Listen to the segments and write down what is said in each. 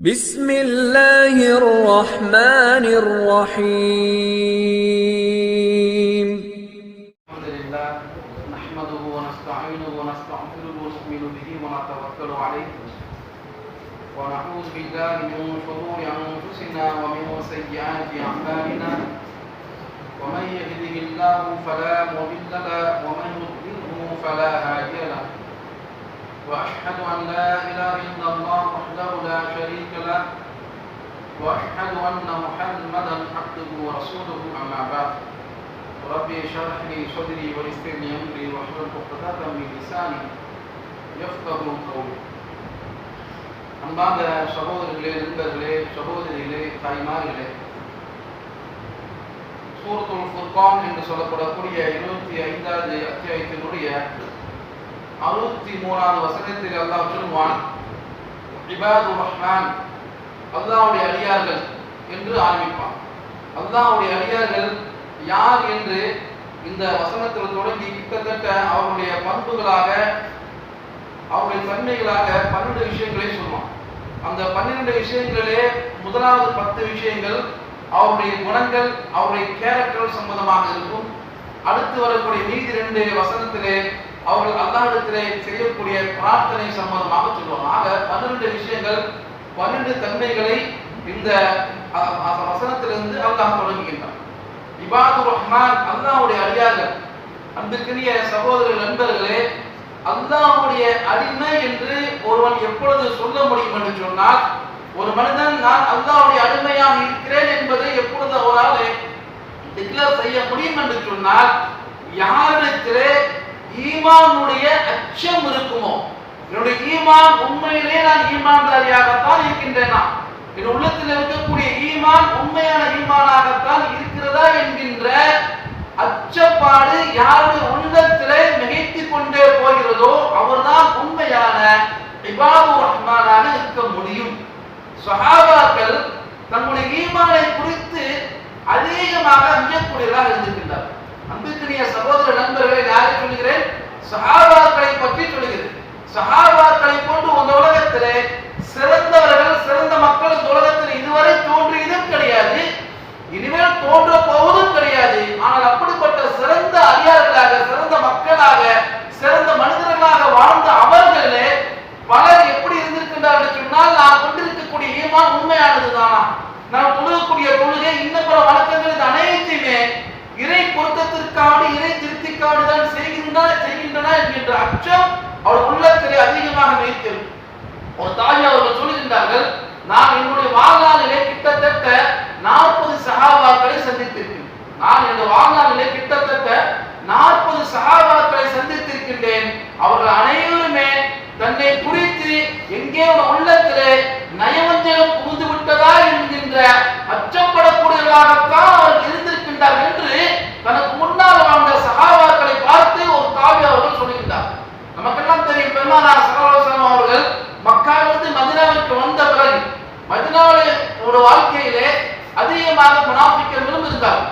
بسم الله الرحمن الرحيم الحمد لله نحمده ونستعينه ونستغفره ونؤمن به ونتوكل عليه ونعوذ بالله من شرور انفسنا ومن سيئات اعمالنا ومن يهده الله فلا مضل له ومن يضلله فلا هادي له واشهد ان لا اله الا الله وحده لا شريك له واشهد ان محمدا عبده ورسوله اما بعد ربي اشرح لي صدري ويسر لي امري واحلل عقدة من لساني يفقه قولي அன்பார்ந்த சகோதரர்களே நண்பர்களே சகோதரிகளே தாய்மார்களே சூரத்துல் ஃபுர்கான் என்று சொல்லப்படக்கூடிய இருபத்தி ஐந்தாவது அத்தியாயத்தினுடைய அறுபத்தி மூணாவது வசனத்தில் அல்லாஹ் சொல்வான் இபாது ரஹ்மான். அல்லாவுடைய அடியார்கள் என்று ஆரம்பிப்பான் அல்லாவுடைய அடியார்கள் யார் என்று இந்த வசனத்தில் தொடங்கி கிட்டத்தட்ட அவருடைய பண்புகளாக அவருடைய தன்மைகளாக பன்னெண்டு விஷயங்களே சொல்லுவான். அந்த பன்னிரண்டு விஷயங்களே முதலாவது பத்து விஷயங்கள் அவருடைய குணங்கள் அவருடைய கேரக்டர் சம்பந்தமாக இருக்கும். அடுத்து வரக்கூடிய நீதி ரெண்டு வசனத்திலே அவர்கள் அல்லாஹிடத்திலே செய்யக்கூடிய பிரார்த்தனை சம்பந்தமாக சொல்லுவாங்க ஆக பன்னிரண்டு விஷயங்கள் பன்னிரண்டு தன்மைகளை இந்த வசனத்திலிருந்து அல்லாஹ் தொடங்குகின்றான். இபாது ரஹ்மான் அல்லாஹுடைய அடியார்கள் அன்புக்குரிய சகோதர நண்பர்களே அல்லாஹுடைய அடிமை என்று ஒருவன் எப்பொழுது சொல்ல முடியும் என்று சொன்னால் ஒரு மனிதன் நான் அல்லாஹுடைய அடிமையாக இருக்கிறேன் என்பதை எப்பொழுது அவரால் டிக்ளேர் செய்ய முடியும் என்று சொன்னால் யாரிடத்திலே ஈமானுடைய அச்சம் இருக்குமோ? என்னுடைய ஈமான் உண்மையிலே நான் ஈமான்தாரியாகத்தான் இருக்கின்றேனா? என் உள்ளத்தில் இருக்கக்கூடிய ஈமான் உண்மையான ஈமானாகத்தான் இருக்கிறதா என்கின்ற அச்சப்பாடு யாருடைய உள்ளத்திலே மிகைத்துக் கொண்டே போகிறதோ அவர்தான் உண்மையான இபாது ரஹ்மானாக இருக்க முடியும் சஹாபாக்கள் தங்களுடைய ஈமானை குறித்து அதிகமாக அஞ்சக்கூடியவராக இருந்திருக்கின்றார் அன்புக்குரிய சகோதர நண்பர்களை யாரை சொல்கிறேன் சஹாபாக்களை பற்றி சகாபாக்களை சஹாபாக்களை போன்று இந்த உலகத்திலே சிறந்தவர்கள் சிறந்த மக்கள் இந்த உலகத்தில் இதுவரை தோன்றியதும் கிடையாது. இனிமேல் தோன்ற போவதும் கிடையாது. ஆனால் அப்படிப்பட்ட சிறந்த அதிகாரிகளாக சிறந்த மக்களாக சிறந்த மனிதர்களாக வாழ்ந்த அவர்களே பலர் எப்படி இருந்திருக்கின்றார்கள் சொன்னால் நான் கொண்டிருக்கக்கூடிய ஈமான் உண்மையானதுதானா? நான் தொழுகக்கூடிய தொழுகை இன்ன பல வழக்கங்கள் இது அனைத்தையுமே இறை பொருத்தத்திற்காக இறை திருப்திக்காக தான் செய்கின்றன செய்கின்றன என்கின்ற அச்சம் அவர் உள்ளத்திலே அதிகமாக வைத்திருக்கும் ஒரு தாய் அவர்கள் சொல்லுகின்றார்கள் நான் என்னுடைய வாழ்நாளிலே கிட்டத்தட்ட நாற்பது சகாபாக்களை சந்தித்திருக்கிறேன். நான் என்னுடைய வாழ்நாளிலே கிட்டத்தட்ட நாற்பது சகாபாக்களை சந்தித்திருக்கின்றேன். அவர்கள் அனைவருமே தன்னை குறித்து எங்கே உள்ளத்திலே நயவஞ்சகம் புகுந்து விட்டதா என்கின்ற அச்சப்படக்கூடியவர்களாகத்தான் அவர்கள் இருந்திருக்கின்றார் என்று தனக்கு முன்னால் வாழ்ந்த சகாபாக்களை பார்த்து ஒரு தாவி அவர்கள் சொல்லுகின்றார் நமக்கெல்லாம் தெரியும் பெருமானார் சகோதரம் அவர்கள் மக்காவிலிருந்து மதினாவிற்கு வந்த பிறகு மதினாவில் ஒரு வாழ்க்கையிலே அதிகமாக முனாஃபிக்கர்களும் இருந்தார்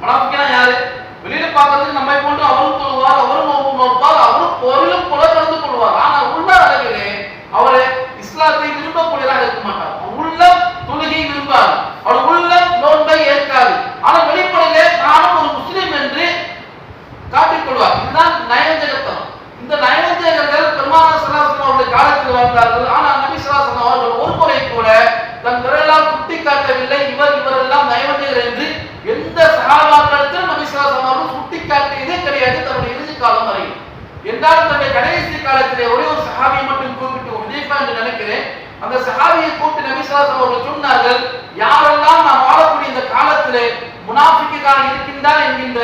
முனாஃபிக்கனா யாரு? வெளியில பார்க்கறதுக்கு நம்மை போன்று அவரும் தொழுவார் அவரும் நோன்பு நோப்பார் அவரும் பொருளும் கூட கலந்து கொள்வார். ஆனா உள்ள அளவிலே அவரை இஸ்லாத்தை விரும்பக்கூடியதாக இருக்க மாட்டார் உள்ளம் தொழுகை விரும்பார் அவர் உள்ளம் நோன்பை ஏற்காது ஆனால் வெளிப்படையிலே நானும் ஒரு முஸ்லிம் என்று காட்டிக்கொள்வார் இதுதான் நயவஞ்சகத்தனம் இந்த நயவஞ்சகர்கள் பெருமான சலாசனம் அவருடைய காலத்தில் வாழ்ந்தார்கள் ஆனால் நபி சலாசனம் அவர்கள் ஒரு முறை கூட தன் விரலால் குட்டி காட்டவில்லை இவர் இவரெல்லாம் நயவஞ்சகர் என்று எந்த சகாபாக்களத்திலும் நபி சலாசனம் அவர்கள் சுட்டி காட்டியதே கிடையாது தன்னுடைய இறுதி காலம் வரை என்றால் தன்னுடைய கடைசி காலத்திலே ஒரே ஒரு சஹாபியை மட்டும் கூப்பிட்டு உதேஃபா என்று நினைக்கிறேன். அந்த சஹாபியை கூப்பிட்டு நபிசாஸ் அவர்கள் சொன்னார்கள் யாரெல்லாம் நாம் வாழக்கூடிய இந்த காலத்திலே முனாஃபிக்காக இருக்கின்றார் என்கின்ற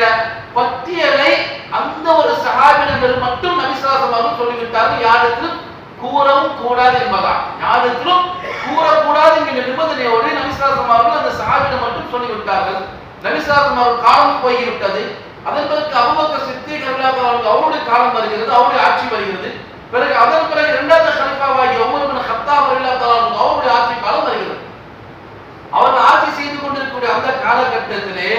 பட்டியலை அந்த ஒரு சஹாபியினர் மட்டும் நபிசாஸ் அவர்கள் சொல்லிவிட்டார்கள். யாரிடத்திலும் கூறவும் கூடாது என்பதா யாரிடத்திலும் கூறக்கூடாது என்கிற நிபந்தனையோடு நபிசாஸ் அவர்கள் அந்த சஹாபியிடம் மட்டும் சொல்லிவிட்டார்கள். நபிசாஸ் அவர்கள் காலம் போய்விட்டது. அதன் பிறகு அபுபக்கர் சித்திக் அவர்கள் அவருடைய காலம் வருகிறது அவருடைய ஆட்சி வருகிறது. பிறகு அதன் பிறகு இரண்டாவது ஹலிஃபாவாகி ஒவ்வொரு ஹத்தா ஹத்தாப் அவர்கள் அவருடைய ஆட்சி காலம் வருகிறது. அவர் ஆட்சி செய்து கொண்டிருக்கக்கூடிய அந்த காலகட்டத்திலே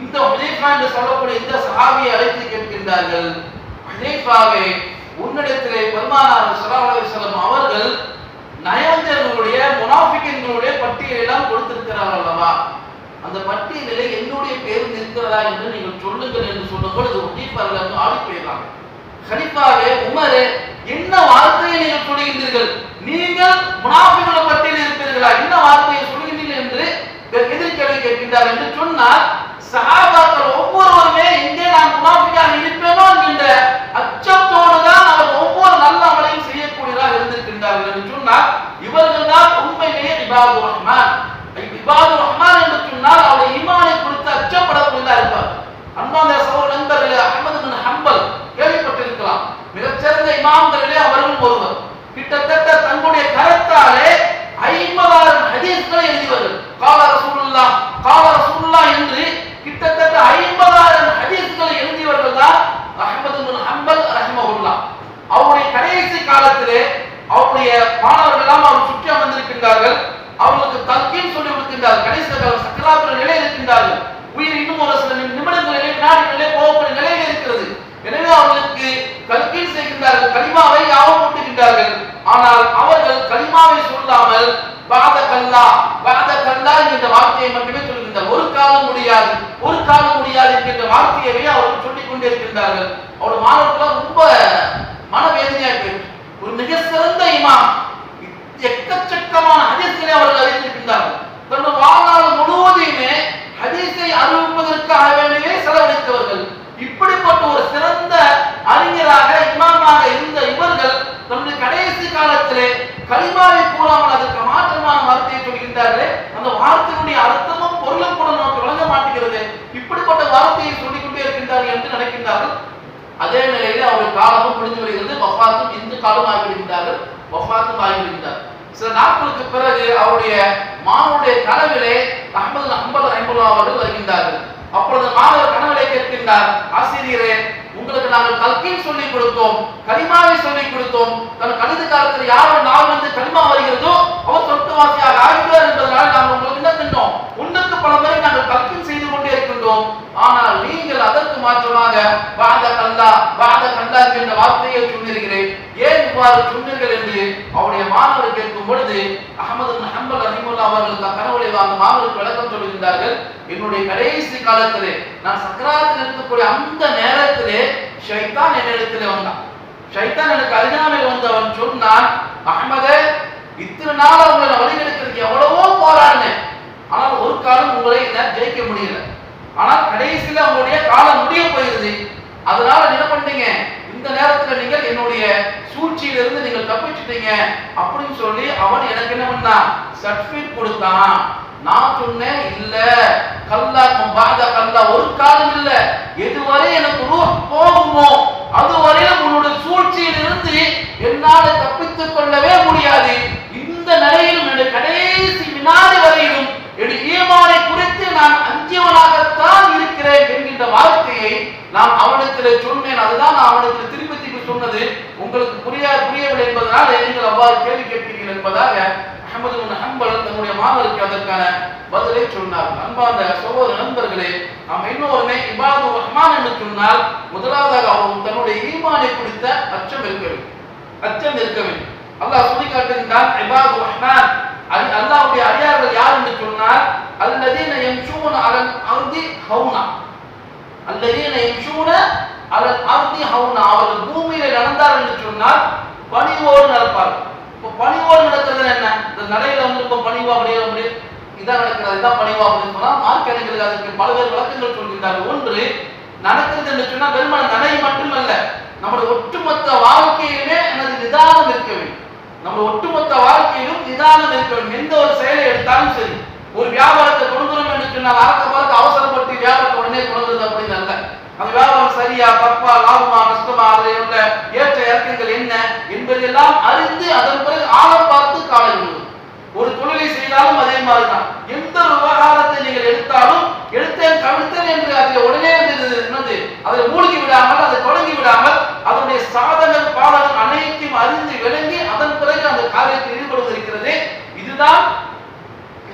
இந்த ஹுதைஃபா என்று சொல்லக்கூடிய இந்த சஹாபியை அழைத்து கேட்கின்றார்கள். ஹுதைஃபாவே உன்னிடத்திலே பெருமானார் சலம் அவர்கள் நயந்தர்களுடைய முனாஃபிகங்களுடைய பட்டியலெல்லாம் கொடுத்திருக்கிறார்கள் அல்லவா? அந்த பட்டியலிலே என்னுடைய பேரும் இருக்கிறதா என்று நீங்கள் சொல்லுங்கள் என்று சொன்னபோது பொழுது உடீப்பார்கள் வந்து ஆடி போயிடலாம் ஹலிஃபாவே உமரே என்ன வார்த்தையை நீங்கள் சொல்லுகின்றீர்கள்? நீங்கள் முனாஃபிகள பட்டியலில் இருப்பீர்களா? என்ன வார்த்தையை சொல்லுகின்றீர்கள் என்று எதிர்கேள்வி கேட்கின்றார் என்று சொன்னால் சகாபாக்கள் ஒவ்வொருவருமே எங்கே நான் முனாஃபிக்காக இருப்பேனோ என்கின்ற அச்சத்தோடு தான் அவர் ஒவ்வொரு நல்ல அமலையும் செய்யக்கூடியதாக இருந்திருக்கின்றார்கள் என்று சொன்னால் இவர்கள் தான் உண்மையிலேயே இபாது ரஹ்மான் இபாது ரஹ்மான் என்று சொன்னால் அவருடைய ஈமானை குறித்து அச்சப்படக்கூடியதா இருப்பார் அன்பாந்த சகோதர நண்பர்களே அஹமது பின் ஹம்பல் கேள்விப்பட்டிருக்கலாம் மிகச்சிறந்த இமாம்களிலே அவர்களும் ஒருவர் கிட்டத்தட்ட தங்களுடைய கரத்தாலே ஐம்பதாயிரம் ஹதீஸ்களை எழுதியவர்கள் கால ரசூலுல்லா கால ரசூலுல்லா என்று கிட்டத்தட்ட ஐம்பதாயிரம் ஹதீஸ்களை எழுதியவர்கள் தான் அஹமது பின் ஹம்பல் ரஹிமகுல்லா அவருடைய கடைசி காலத்திலே அவருடைய மாணவர்கள் எல்லாம் அவர் சுற்றி அமர்ந்திருக்கின்றார்கள். அவர்களுக்கு தல்கீன் சொல்லி கொடுக்கின்றார்கள். கடைசி காலம் சக்கராத்திர நிலையில் இருக்கின்றார்கள். உயிர் இன்னும் ஒரு சில நிமிடங்களிலே வினாடிகளிலே போகக்கூடிய நிலையில் இருக்கிறது. எனவே அவர்களுக்கு கல்கீன் செய்கின்றார்கள். களிமாவை யாவும் போட்டுகின்றார்கள் ஆனால் அவர்கள் களிமாவை சொல்லாமல் பாத கல்லா பாத கல்லா என்கின்ற வார்த்தையை மட்டுமே சொல்கின்றார் ஒரு காலம் முடியாது. ஒரு காலம் முடியாது என்கின்ற வார்த்தையவே அவர்கள் கொண்டிருக்கின்றார்கள். அவரோட இருக்கின்றார்கள் மாணவர்கள் ரொம்ப மனவேதனையா இருக்கு ஒரு மிக சிறந்த இமாம் எக்கச்சக்கமான ஹதீஸ்களை அவர்கள் அறிந்திருக்கின்றார்கள் தன்னுடைய வாழ்நாள் முழுவதையுமே ஹதீஸை அறிவிப்பதற்காக வேண்டியே செலவழித்தவர்கள். இப்படிப்பட்ட ஒரு சிறந்த அறிஞராக இமாமாக இருந்த இவர்கள் தன்னுடைய கடைசி காலத்திலே கலிமாவை கூறாமல் அதற்கு மாற்றமான வார்த்தையை சொல்கின்றார்களே. அந்த வார்த்தையுடைய அர்த்தமும் பொருளும் கூட நமக்கு விளங்க மாட்டேங்கிறது. இப்படிப்பட்ட வார்த்தையை இருக்கிறார்கள் என்று நினைக்கின்றார்கள் அதே நிலையில அவர்கள் காலமும் முடிந்து வருகிறது வஃபாத்தும் இந்து காலம் ஆகிவிடுகின்றார்கள். வஃபாத்தும் ஆகிவிடுகின்றார். சில நாட்களுக்கு பிறகு அவருடைய மாமனுடைய கனவிலே அஹமது அம்பது ஐம்பது அவர்கள் வருகின்றார்கள். அப்பொழுது மாணவர் கனவிலே கேட்கின்றார். ஆசிரியரே உங்களுக்கு நாங்கள் கல்கின் சொல்லிக் கொடுத்தோம் கனிமாவை சொல்லிக் கொடுத்தோம். தன் கணித காலத்தில் யாரும் நாள் வந்து கனிமா வருகிறதோ அவர் சொர்க்கவாசியாக ஆகிறார் என்பதனால் நாங்கள் உங்களுக்கு என்ன தின்னோம் உன்னத்து பல முறை நாங்கள் கல்கின் செய்து கொண்டே சொல்கிறோம் ஆனால் நீங்கள் அதற்கு மாற்றமாக பாத கல்லா பாத கல்லா என்ற வார்த்தையை சொன்னிருக்கிறேன் ஏன் இவ்வாறு சொன்னீர்கள் என்று அவருடைய மாணவர் கேட்கும் பொழுது அகமது ஹம்பல் ரஹிமுல்லா அவர்கள் தன் கனவுளை அந்த மாணவருக்கு விளக்கம் சொல்கின்றார்கள் என்னுடைய கடைசி காலத்திலே நான் சக்கராத்தில் இருக்கக்கூடிய அந்த நேரத்திலே ஷைத்தான் என்னிடத்திலே வந்தான். ஷைத்தான் எனக்கு அருகாமையில் வந்தவன் சொன்னான் அகமதே இத்தனை நாள் உங்களை நான் வழிகெடுக்கிறதுக்கு எவ்வளவோ போராடினேன். ஆனால் ஒரு காலம் உங்களை என்ன ஜெயிக்க முடியல. ஆனால் கடைசியில் அவங்களுடைய காலம் முடிய போயிருது அதனால என்ன பண்ணீங்க இந்த நேரத்துல நீங்கள் என்னுடைய சூழ்ச்சியிலிருந்து நீங்கள் தப்பிச்சிட்டீங்க அப்படின்னு சொல்லி அவன் எனக்கு என்ன பண்ணான் சர்டிபிகேட் கொடுத்தான். நான் சொன்னேன் இல்ல. கல்லா பாத கல்லா ஒரு காலம் இல்ல. எதுவரை எனக்கு ரூ போகுமோ அதுவரையிலும் உன்னுடைய சூழ்ச்சியில் இருந்து என்னால தப்பித்துக் கொள்ளவே முடியாது. இந்த நிலையில் கடைசி வினாடி வரையிலும் என் ஈமானை குறித்து நான் அஞ்சியவனாகத்தான் இருக்கிறேன் என்கின்ற வார்த்தையை நான் அவனிடத்திலே சொன்னேன் அதுதான் நான் அவனிடத்தில் திருப்பி திருப்பி சொன்னது உங்களுக்கு புரிய புரியவில்லை என்பதனால் நீங்கள் அவ்வாறு கேள்வி கேட்கிறீர்கள் என்பதாக அஹமது பின் ஹம்பல் தன்னுடைய மாணவருக்கு அதற்கான பதிலை சொன்னார். அன்பார்ந்த சகோதர நண்பர்களே நாம் இன்னொருமே இபாது ரஹ்மான் என்று சொன்னால் முதலாவதாக அவர் தன்னுடைய ஈமானை குறித்த அச்சம் இருக்க வேண்டும். அச்சம் இருக்க வேண்டும். அல்லாஹ் சொல்லி காட்டுகின்றான் இபாது ரஹ்மான். அல்- அல்லாஹ்வுடைய அடியார்கள் யார் என்று சொன்னால் அல்லதீன யம்ஷூன அலல் அர்தி ஹவுனா. அல்லதீன யம்ஷூன அலல் அர்தி ஹவுனா. அவர்கள் பூமியில நடந்தார் என்று சொன்னால் பணிவோடு நடப்பார்கள். இப்போ பணிவோடு நடக்கிறது என்ன? இந்த நடையில வந்து இப்போ பணிவா அப்படியே அப்படி இதான் நடக்கிறது இதான் பணிவா அப்படின்னு சொன்னா மார்க் அதற்கு பல்வேறு விளக்கங்கள் சொல்கின்றார்கள். ஒன்று நடக்கிறது என்று சொன்னா வெறுமன நடை மட்டுமல்ல நம்முடைய ஒட்டுமொத்த வாழ்க்கையிலுமே எனது நிதானம் இருக்க வேண்டும். நம்ம ஒட்டுமொத்த வாழ்க்கையிலும் நிதானம் இருக்க வேண்டும். எந்த ஒரு செயலை எடுத்தாலும் சரி ஒரு வியாபாரத்தை கொடுக்கணும் என்று சொன்னால் அறக்க பார்க்க அவசரப்பட்டு வியாபாரத்தை உடனே கொடுக்குறது அப்படின்னு அல்ல அந்த வியாபாரம் சரியா தப்பா லாபமா நஷ்டமா அதில் உள்ள ஏற்ற இறக்கங்கள் என்ன? என்பதெல்லாம் அறிந்து அதன் பிறகு ஆழம் பார்த்து காலை விடுவது ஒரு தொழிலை செய்தாலும் அதே மாதிரிதான். எந்த ஒரு விவகாரத்தை நீங்கள் எடுத்தாலும் எடுத்தேன் கவிழ்த்தேன் என்று அதில் உடனே என்னது? அதை மூழ்கி விடாமல் அதை தொடங்கி விடாமல் அதனுடைய சாதகர் பாடகர் அனைத்தையும் அறிந்து விளங்கி அதன் பிறகு அந்த காரியத்தில் ஈடுபடுவது இருக்கிறது இதுதான்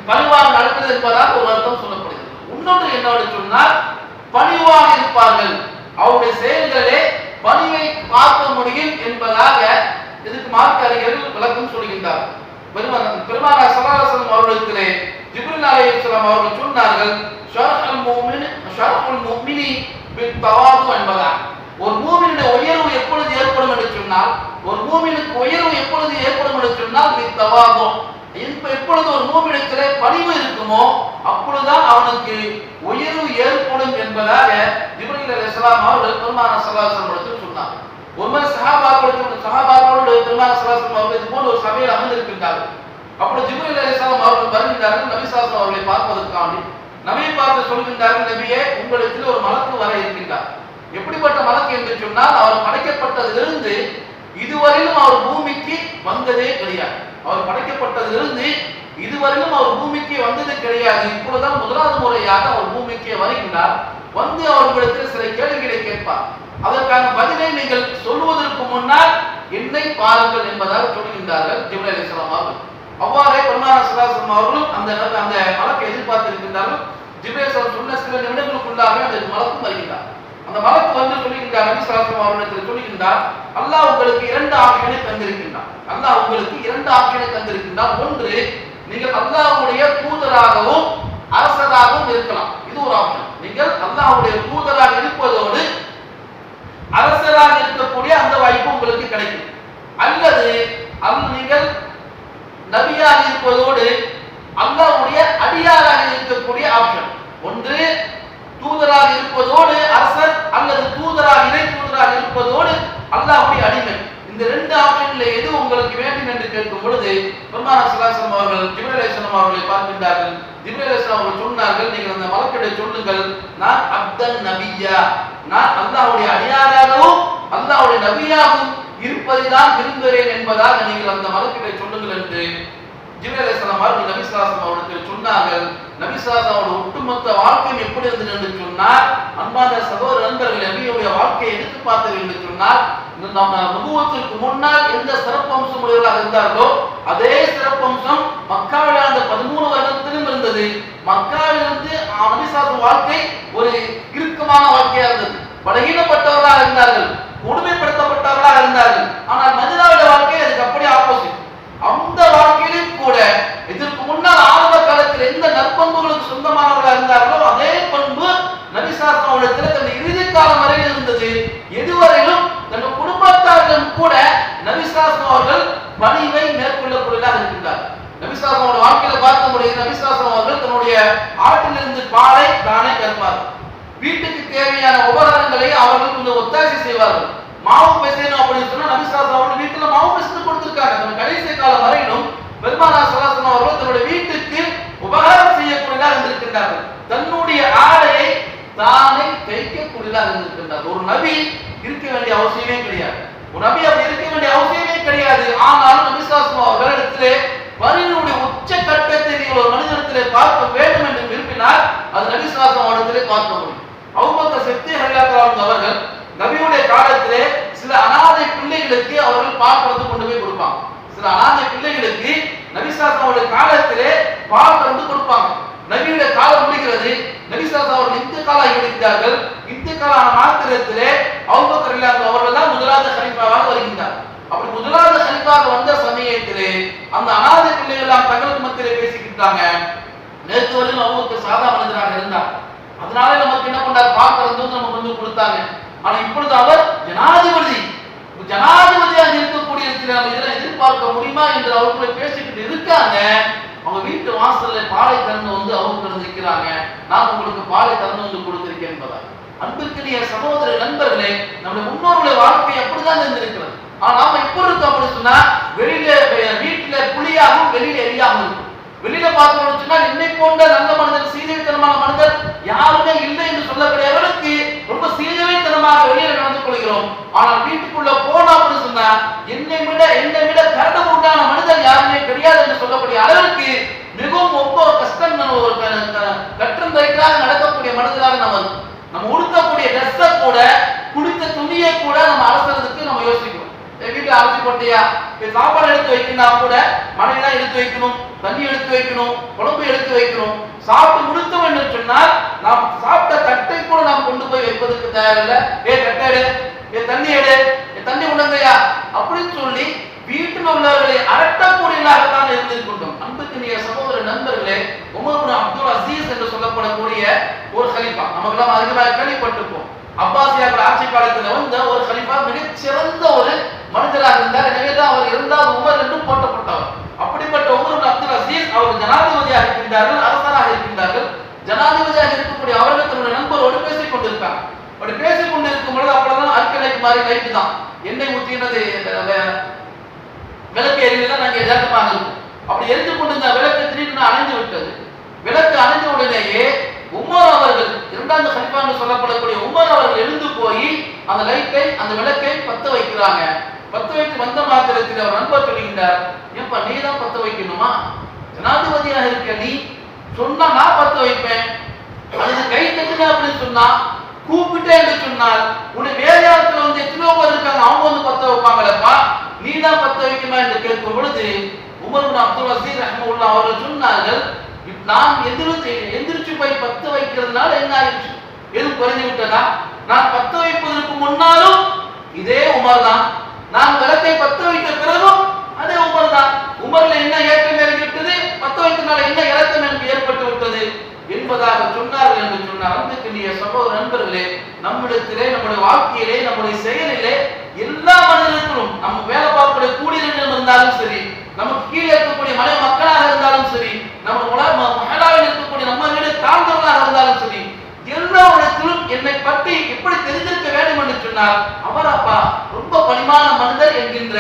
பணிவாக நடக்கிறது என்பதாக ஒரு அர்த்தம் சொல்லப்படுகிறது. இன்னொன்று என்னோடு சொன்னால் பணிவாக இருப்பார்கள். அவருடைய செயல்களே பணிவை பார்க்க முடியும் என்பதாக இதுக்கு மார்க்க அறிஞர்கள் விளக்கம் சொல்கின்றார். பெருமான் பெருமானார் சல்லாசலம் அவர்களுக்கு ஜிப்ரில் அலைஹி அவர்கள் சொன்னார்கள் ஷரஹுல் முஃமின் ஷரஹுல் முஃமினி பின் தவாது என்பதா ஒரு மூமினுடைய உயர்வு எப்பொழுது ஏற்படும் என்று சொன்னால் ஒரு மூமினுக்கு உயர்வு எப்பொழுது ஏற்படும் என்று சொன்னால் பின் தவாது இப்ப எப்பொழுது ஒரு மூமிடத்திலே பணிவு இருக்குமோ அப்பொழுதுதான் அவனுக்கு உயர்வு ஏற்படும் என்பதாக ஜிப்ரீல் அலைஹிஸ்ஸலாம் அவர்கள் பெருமான சலாசலம் எடுத்து சொன்னார் உமர் சஹாபாக்களுக்கு சஹாபாக்களோடு பெருமான ஸல்லல்லாஹு அவர்கள் இது போன்ற ஒரு சபையில் அமர்ந்திருக்கின்றார்கள். அப்பொழுது ஜிப்ரீல் அலைஹிஸ்ஸலாம் அவர்கள் வருகின்றார்கள். நபி ஸல்லல்லாஹு அவர்களை பார்ப்பதற்காண்டி நபியை பார்த்து சொல்கின்றார்கள் நபியே உங்களுக்கு ஒரு மலக்கு வர இருக்கின்றார். எப்படிப்பட்ட மலக்கு என்று சொன்னால் அவர் படைக்கப்பட்டதிலிருந்து இதுவரையிலும் அவர் பூமிக்கு வந்ததே கிடையாது. அவர் படைக்கப்பட்டதிலிருந்து இதுவரையிலும் அவர் பூமிக்கு வந்தது கிடையாது. இப்பொழுதுதான் முதலாவது முறையாக அவர் பூமிக்கு வருகின்றார். வந்து அவர்களுக்கு சில கேள்விகளை கேட்பார். அதற்கான பதிலை நீங்கள் சொல்லுவதற்கு முன்னால் என்னை பாருங்கள் என்பதாக சொல்கின்றார்கள் ஜிப்ரல் அலிஸ்லாம் அவர்கள். அவ்வாறே பெருமான சிலாசம் அவர்களும் அந்த அந்த மலக்கை எதிர்பார்த்திருக்கின்றார்கள். ஜிப்ரேல் சொன்ன சில நிமிடங்களுக்குள்ளாக அந்த மலக்கும் வருகின்றார். அந்த மலக்கு வந்து சொல்லுகின்றார் நபி ஸல்லல்லாஹு அவர்களிடத்தில் சொல்லுகின்றார் அல்லாஹ் உங்களுக்கு இரண்டு ஆப்ஷனை தந்திருக்கின்றார் அல்லாஹ் உங்களுக்கு இரண்டு ஆப்ஷனை தந்திருக்கின்றார் ஒன்று நீங்கள் அல்லாஹுடைய தூதராகவும் அரசராகவும் இருக்கலாம். இது ஒரு ஆப்ஷன். நீங்கள் அல்லாஹுடைய தூதராக இருப்பதோடு அரசராக இருக்கக்கூடிய அந்த வாய்ப்பு உங்களுக்கு கிடைக்கும். அல்லது அல் நீங்கள் நபியாக இருப்பதோடு அல்லாவுடைய அடியாராக இருக்கக்கூடிய ஆப்ஷன். ஒன்று தூதராக இருப்பதோடு அரசர் அல்லது தூதராக இணை தூதராக இருப்பதோடு அல்லாவுடைய அடிமை. இந்த ரெண்டு ஆப்ஷன்ல எது உங்களுக்கு வேண்டும் என்று கேட்கும் பொழுது பெருமான சலாசனம் அவர்கள் ஜிபிரலேசனம் அவர்களை பார்க்கின்றார்கள். ஜிப்ரேல் அவர்கள் சொன்னார்கள் நீங்கள் அந்த சொல்லுங்கள். நான் அப்தன் நபியா. நான் அல்லாஹ்வுடைய அடியாராகவும் அல்லாஹ்வுடைய நபியாகவும் இருப்பதை தான் விரும்புகிறேன் என்பதாக நீங்கள் அந்த மலக்கிட்ட சொல்லுங்கள் என்று ஜிப்ரேல் அலைஹிஸ்ஸலாம் அவர்கள் நபி ஸல்லல்லாஹு அவர்களுக்கு சொன்னார்கள் நபி ஸல்லல்லாஹு அவருடைய ஒட்டுமொத்த வாழ்க்கையும் எப்படி இருந்தது என்று சொன்னால் அன்பான சகோதர நண்பர்கள் நபியுடைய வாழ்க்கையை எடுத்து பார்த்தது என்று சொன்னால் இந்த நம்ம நபுவத்திற்கு முன்னால் எந்த சிறப்பம்சம் உடையவர்களாக இருந்தார்களோ அதே சிறப்பம்சம் மக்காவில் அந்த பதிமூணு வருடத்திலும் இருந்தது. மக்காவிலிருந்து நபிசாசம் வாழ்க்கை ஒரு இறுக்கமான வாழ்க்கையாக இருந்தது. பலகீனப்பட்டவர்களாக இருந்தார்கள் கொடுமைப்படுத்தப்பட்டவர்களாக இருந்தார்கள் ஆனால் மதினாவுடைய வாழ்க்கை அதுக்கு அப்படியே ஆப்போசிட் அந்த வாழ்க்கையிலும் கூட இதற்கு முன்னால் ஆரம்ப காலத்தில் எந்த நற்பண்புகளுக்கு சொந்தமானவர்களாக இருந்தார்களோ அதே பண்பு நபிசாசம் அவரிடத்தில் தன் இறுதி காலம் வரையில் இருந்தது எதுவரையிலும் தன் குடும்பத்தாரிடம் கூட நபிசாசம் அவர்கள் பணிவை மேற்கொள்ளக்கூடியதாக இருக்கின்றார் நபிசாசம் அவருடைய வாழ்க்கையில பார்க்க முடியுது நபிசாசம் அவர்கள் தன்னுடைய ஆட்டிலிருந்து பாலை தானே கற்பார் வீட்டுக்கு தேவையான உபகரணங்களை அவர்கள் கொஞ்சம் ஒத்தாசி செய்வார்கள். மாவு பெசேனும் அப்படின்னு சொன்னா நபிசாசம் அவர்கள் வீட்டுல மாவு பிசைந்து கொடுத்திருக்காங்க. தன் கடைசி காலம் வரையிலும் பெருமானா சலாசன் அவர்கள் தன்னுடைய வீட்டுக்கு உபகாரம் செய்யக்கூடியதாக இருந்திருக்கின்றார்கள். தன்னுடைய ஆடையை தானே தைக்கக்கூடியதாக இருந்திருக்கின்றார் ஒரு நபி இருக்க வேண்டிய அவசியமே கிடையாது. ஒரு நபி அப்படி இருக்க வேண்டிய அவசியமே கிடையாது. ஆனாலும் நபிசாசம் அவர்களிடத்திலே வரியினுடைய உச்ச கட்டத்தை நீங்கள் ஒரு மனிதனத்திலே பார்க்க வேண்டும் என்று என்றால் அது நபி அவரிடத்திலே பார்க்க முடியும். அவுபக்க சக்தி ஹரியாத்தலான் அவர்கள் நபியுடைய காலத்திலே சில அனாதை பிள்ளைகளுக்கு அவர்கள் பால் கலந்து கொண்டு போய் கொடுப்பாங்க. சில அனாதை பிள்ளைகளுக்கு நபிசாசம் அவருடைய காலத்திலே பால் கொடுப்பாங்க. நபியுடைய காலம் முடிகிறது. நபிசாசம் அவர்கள் இந்த காலம் ஆகிவிடுகிறார்கள் இந்த காலான மாத்திரத்திலே அவுபக்கர் இல்லாத அவர்கள் தான் முதலாவது ஹனிஃபாவாக வருகின்றார். அப்படி முதலாவது ஹனிஃபாக வந்த சமயத்திலே அந்த அனாதை பிள்ளைகள் எல்லாம் தங்களுக்கு மத்தியிலே பேசிக்கிட்டாங்க. நேற்று வரையும் அவங்களுக்கு சாதா மனிதராக இருந்தார். அதனால நமக்கு என்ன பண்ணார்? பார்க்கறது வந்து நமக்கு வந்து கொடுத்தாங்க. ஆனா இப்பொழுது அவர் ஜனாதிபதி. ஜனாதிபதியாக இருக்கக்கூடிய இடத்துல இதெல்லாம் எதிர்பார்க்க முடியுமா என்று அவர்களை பேசிக்கிட்டு இருக்காங்க. அவங்க வீட்டு வாசல்ல பாலை கறந்து வந்து அவங்க நிற்கிறாங்க நான் உங்களுக்கு பாலை கறந்து வந்து கொடுத்திருக்கேன் என்பதா அன்பிற்குரிய சகோதர நண்பர்களே நம்முடைய முன்னோருடைய வாழ்க்கை அப்படிதான் இருந்திருக்கிறது. ஆனா நாம இப்ப இருக்கோம் அப்படின்னு சொன்னா வெளியில வீட்டுல புளியாகவும் வெளியில எரியாகவும் இருக்கும் வெளியில பார்த்தோம்னு சொன்னா என்னை போன்ற நல்ல மனிதர் சீதவித்தனமான மனிதர் யாருமே இல்லை என்று சொல்லக்கூடிய அளவுக்கு ரொம்ப சீதவித்தனமாக வெளியில நடந்து கொள்கிறோம். ஆனால் வீட்டுக்குள்ள போனா அப்படின்னு சொன்னா என்னை விட என்னை விட கரடு உண்டான மனிதர் யாருமே கிடையாது என்று சொல்லக்கூடிய அளவிற்கு மிகவும் ரொம்ப கஷ்டம் ஒரு க- கற்றும் தைக்காக நடக்கக்கூடிய மனிதராக நம்ம நம்ம உடுக்கக்கூடிய ட்ரெஸ்ஸை கூட குடித்த துணியை கூட நம்ம அலசுறதுக்கு நம்ம யோசிக்கணும் வீட்டுல அரைச்சி போட்டியா? சாப்பாடு எடுத்து வைக்கணும் கூட மனைவி தான் எடுத்து வைக்கணும். தண்ணி எடுத்து வைக்கணும் குழம்பு எடுத்து வைக்கணும். சாப்பிட்டு முடித்தோம் என்று சொன்னால் நாம் சாப்பிட்ட தட்டை கூட நாம் கொண்டு போய் வைப்பதற்கு தயாரில்லை. ஏ தட்டை எடு. ஏ தண்ணி எடு. ஏ தண்ணி உணங்கையா அப்படின்னு சொல்லி வீட்டில் உள்ளவர்களை அரட்டக்கூடியவர்களாகத்தான் இருந்திருக்கின்றோம். அன்புக்குரிய சகோதர நண்பர்களே உமர் அப்துல் அசீஸ் சொல்லப்படக்கூடிய ஒரு கலிஃபா. நமக்கெல்லாம் அதிகமாக கேள்விப்பட்டிருப்போம். அப்பாசியாக்கள் ஆட்சி காலத்தில் வந்த ஒரு கலிஃபா மிகச்சிறந்த ஒரு மனிதராக இருந்தார். எனவே தான் அவர் இருந்தால் உமர் என்று போட்டப்பட்டவர் மத்தியில் அவர்கள் அவர் ஜனாதிபதியாக இருக்கின்றார்கள் அரசராக இருக்கின்றார்கள். ஜனாதிபதியாக இருக்கக்கூடிய அவர்கள் தன்னுடைய நண்பரோடு பேசிக் கொண்டிருக்காங்க. அப்படி பேசிக் கொண்டிருக்கும் பொழுது அப்பொழுதுதான் அற்கலைக்கு மாறி மாதிரி லைட்டு தான். எண்ணெய் ஊற்றினது விளக்கு எரிவதில் நாங்கள் யதார்த்தமாக இருக்கும். அப்படி எரிந்து கொண்டிருந்த விளக்கு திடீர்னு அணைந்து விட்டது. விளக்கு அணைந்த உடனேயே உமர் அவர்கள் இரண்டாவது ஹலிஃபா என்று சொல்லப்படக்கூடிய உமர் அவர்கள் எழுந்து போய் அந்த லைட்டை அந்த விளக்கை பத்த வைக்கிறாங்க. பத்த வைத்து வந்த மாத்திரத்தில் அவர் நண்பர் சொல்லுகின்றார் ஏப்பா நீ தான் பத்த வைக்கணுமா? ஜனாதிபதியாக இருக்க நீ சொன்னா நான் பத்த வைப்பேன். அது கை தட்டுல அப்படின்னு சொன்னா கூப்பிட்டே என்று சொன்னால் உன்னை வேற வந்து எத்தனையோ பேர் இருக்காங்க அவங்க வந்து பத்த வைப்பாங்களப்பா. நீ தான் பத்த வைக்கணுமா என்று கேட்கும் பொழுது உமர் பின் அப்துல் அசீர் ரஹ்மவுல்லா அவர்கள் சொன்னார்கள் நாம் நான் எந்திரிச்சு எந்திரிச்சு போய் பத்த வைக்கிறதுனால என்ன ஆயிடுச்சு? எதுவும் குறைஞ்சு விட்டதா? நான் பத்த வைப்பதற்கு முன்னாலும் இதே உமர் தான். நான் விளக்கை பத்த வைத்த பிறகும் அதே உமர் தான். உமர்ல என்ன ஏற்றம் பத்த என்ன இறக்கம் எனக்கு ஏற்பட்டு விட்டது? என்பதாக சொன்னார்கள் என்று சொன்னார். அன்புக்குரிய சகோதர நண்பர்களே நம்மிடத்திலே நம்முடைய வாழ்க்கையிலே நம்முடைய செயலிலே எல்லா மனிதர்களும் நம்ம வேலை பார்க்கக்கூடிய கூலிகளிடம் இருந்தாலும் சரி நமக்கு கீழே இருக்கக்கூடிய மலை மக்களாக இருந்தாலும் சரி நம்ம உலக மகளாவில் இருக்கக்கூடிய நம்ம வீடு தாழ்ந்தவர்களாக இருந்தாலும் சரி எல்லா இடத்திலும் என்னை பற்றி எப்படி தெரிந்திருக்க வேண்டும் என்று சொன்னால் அவரப்பா ரொம்ப பணிமான மனிதர் என்கின்ற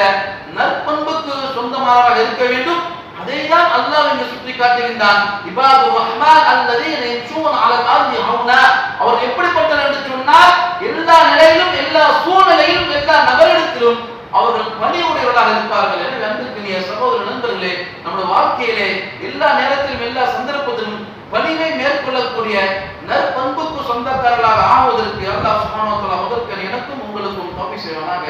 நற்பண்புக்கு சொந்தமானவராக இருக்க வேண்டும். அதை தான் அல்லாஹ் என்று சுட்டி காட்டுகின்றான் இபாது ரஹ்மான் அல்லது யம்ஷூன் அலல் அர்தி ஹவுனா. அவர் எப்படிப்பட்டவர் என்று சொன்னால் எல்லா நிலையிலும் எல்லா சூழ்நிலையிலும் எல்லா நபரிடத்திலும் அவர்கள் பணியுடையவர்களாக இருப்பார்கள் எனவே அன்பிற்குரிய சகோதர நண்பர்களே நம்முடைய வாழ்க்கையிலே எல்லா நேரத்திலும் எல்லா சந்தர்ப்பத்திலும் பணிவை மேற்கொள்ளக்கூடிய நற்பண்புக்கு சொந்தக்காரர்களாக ஆவதற்கு அல்லாஹ் சுபானோத்தலா முதற்கன் எனக்கும் உங்களுக்கும் தோப்பி செய்வானாக.